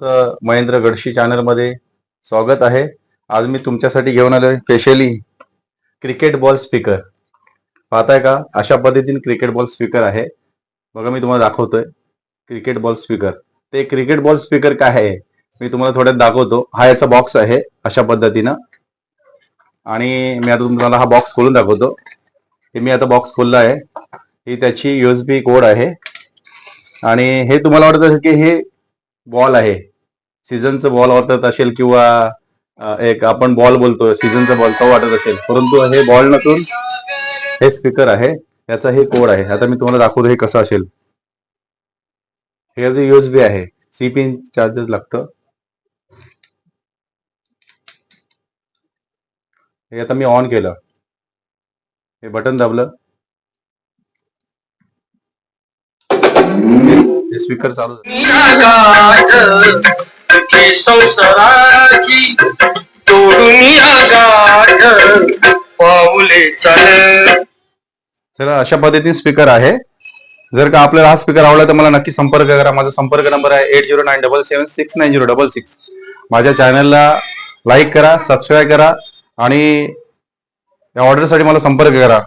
तर महेंद्र गडशी चॅनलमध्ये स्वागत आहे. आज मी तुमच्यासाठी घेऊन आलो स्पेशली क्रिकेट बॉल स्पीकर. पाहताय का? अशा पद्धतीने क्रिकेट बॉल स्पीकर आहे. बघा मी तुम्हाला दाखवतोय. Cricket ball speaker. ते क्रिकेट बॉल स्पीकर काय आहे? मी तुम्हाला थोड्यात दाखवतो. हा याचा बॉक्स आहे अशा पद्धतीनं. आणि मी आता तुम्हाला हा बॉक्स खोलून दाखवतो. हे मी आता बॉक्स खोलला आहे. ही त्याची युएसबी कोड आहे. आणि हे तुम्हाला वाटत असेल की हे बॉल आहे. सीझनचं बॉल वाटत असेल किंवा एक आपण बॉल बोलतोय सीझनचा बॉल तो वाटत असेल. परंतु हे बॉल नसून हे स्पीकर आहे याचा हे कोड आहे. आता मी तुम्हाला दाखवतो हे कसं असेल. हे युएसबी आहे. सी पिन चार्जेस लागतं. हे आता मी ऑन केलं. हे बटन दाबलं. हे स्पीकर चालू संसाराची तोडून गाठ पाऊले चाल. चला अशा पद्धतीने स्पीकर आहे. जर का आपल्याला हा स्पीकर आवडला तर मला नक्की संपर्क करा. माझा संपर्क नंबर आहे eight zero nine double seven six nine zero double six माझ्या चॅनलला लाईक करा सबस्क्राईब करा आणि या ऑर्डरसाठी मला संपर्क करा.